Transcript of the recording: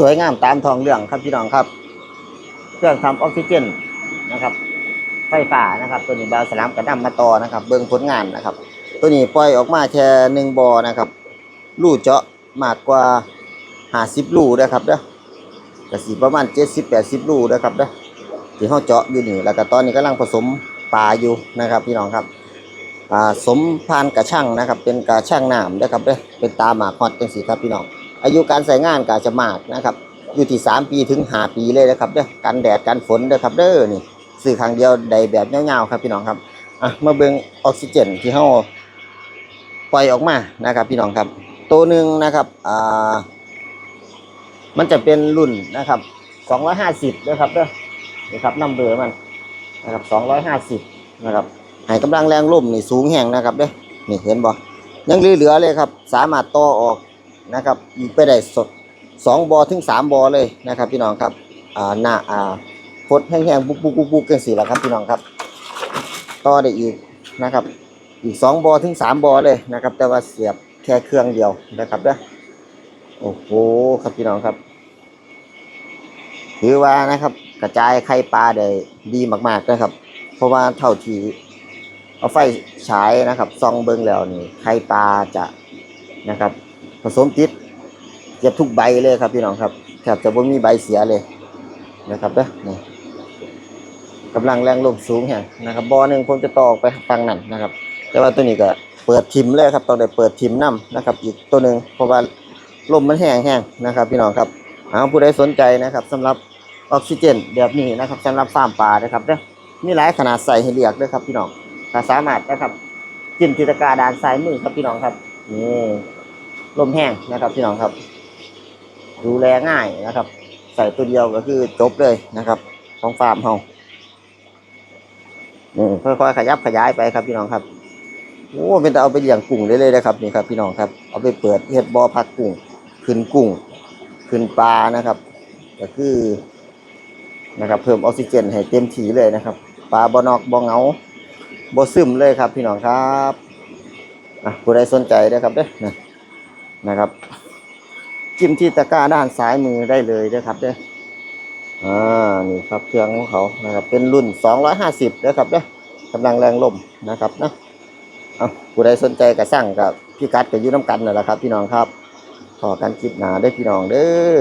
สวยงามตามทองเรื่องครับพี่น้องครับ เครื่องทำออกซิเจนนะครับ ไฟฟ้านะครับ ตัวนี้บาวสลามกระดำมาต่อนะครับ เบิ่งผลงานนะครับ ตัวนี้ปล่อยออกมาแค่หนึ่งบอนะครับรูเจาะมากกว่าห้าสิบรูนะครับเด้อกระสีประมาณเจ็ดสิบแปดสิบรูนะครับเด้อที่เขาเจาะอยู่นี่แล้วก็ตอนนี้กำลังผสมปลาอยู่นะครับ พี่น้องครับสมพานกระช่างนะครับ เป็นกระช่างน้ำนะครับเด้อเป็นตาหมากฮอตจังสีครับพี่น้อง อายุการใช้งานก็จะมากนะครับ อยู่ที่ 3 ปีถึง 5 ปีเลยนะครับเด้อกันแดดกันฝนเด้อครับเด้อนี่ซื้อครั้งเดียวได้แบบยาๆครับพี่น้องครับอะมาเบิ่งออกซิเจนที่เฮาปล่อยออกมานะครับ พี่น้องครับ ตัวหนึ่งนะครับอ่ามันจะเป็นรุ่นนะครับ250นะครับเด้อนี่ครับนัมเบอร์มันนะครับ250นะครับให้กำลังแรงลมนี่สูงแห่งนะครับเด้อนี่เห็นบ่ยังเหลือเลยครับ สามารถต่อออก นะครับอีกไปได้สดสองบอถึงสามบอเลยนะครับ พี่น้องครับอ่าหน้าอ่าพดแห้งๆ บุกบุกบุกบุกกันสี่ละครับพี่น้องครับต่อได้อีกนะครับ อีกสองบอถึงสามบอเลยนะครับ แต่ว่าเสียบแค่เครื่องเดียวนะครับเด้อโอ้โหครับพี่น้องครับถือว่านะครับ กระจายไข่ปลาได้ดีมากๆนะครับ เพราะว่าเท่าที่เอาไฟฉายนะครับซองเบิ้งแล้วนี่ไข่ปลาจะนะครับ ผสมติดเก็บทุกใบเลยครับพี่น้องครับแทบจะบ่มีใบเสียเลยนะครับเด้อนี่กำลังแรงลมสูงแห่งนะครับบอหนึ่งผมจะต่อออกไปฟังนั่นนะครับ แต่ว่าตัวนี้ก็เปิดทิมเลยครับต้องได้เปิดทิมนํนะครับ อีกตัวหนึ่งเพราะว่าลมมันแห้งแห้งนะครับ พี่น้องครับเอาผู้ใดสนใจนะครับสำหรับออกซิเจนแบบนี้นะครับสำหรับฟาร์มปลานะครับเด้อมีหลายขนาดใส่ให้เลือกด้วยครับพี่น้องถ้าสามารถนะครับจิ้มทิตกาดานซ้ายมือครับพี่น้องครับนี่ ลมแห้งนะครับพี่น้องครับ ดูแลง่ายนะครับ ใส่ตัวเดียวก็คือจบเลยนะครับ ของฟาร์มเฮาอืมค่อยๆขยับขยายไปครับพี่น้องครับโอ้เป็นแต่เอาไปเลี้ยงกุ้งได้เลยนะครับนี่ครับ พี่น้องครับเอาไปเปิดเฮ็ดบ่อพักกุ้งขึ้นกุ้งขึ้นปลานะครับ ก็คือนะครับ เพิ่มออกซิเจนให้เต็มที่เลยนะครับปลาบ่นอกบ่เงาบ่ซึมเลยครับ พี่น้องครับอะผู้ใดสนใจนะครับเด้อนะ นะครับ จิ้มที่ตะกร้าด้านซ้ายมือได้เลยนะครับเด้ออ่านี่ครับเครื่องของเขานะครับ เป็นรุ่น 250นะครับเด้อกำลังแรงลมนะครับนะเอาผู้ใดสนใจก็สั่งกับพี่กัดกับยูน้ำกันนั่นแหละครับ พี่น้องครับขอกันคลิปหนาได้พี่น้องเด้อ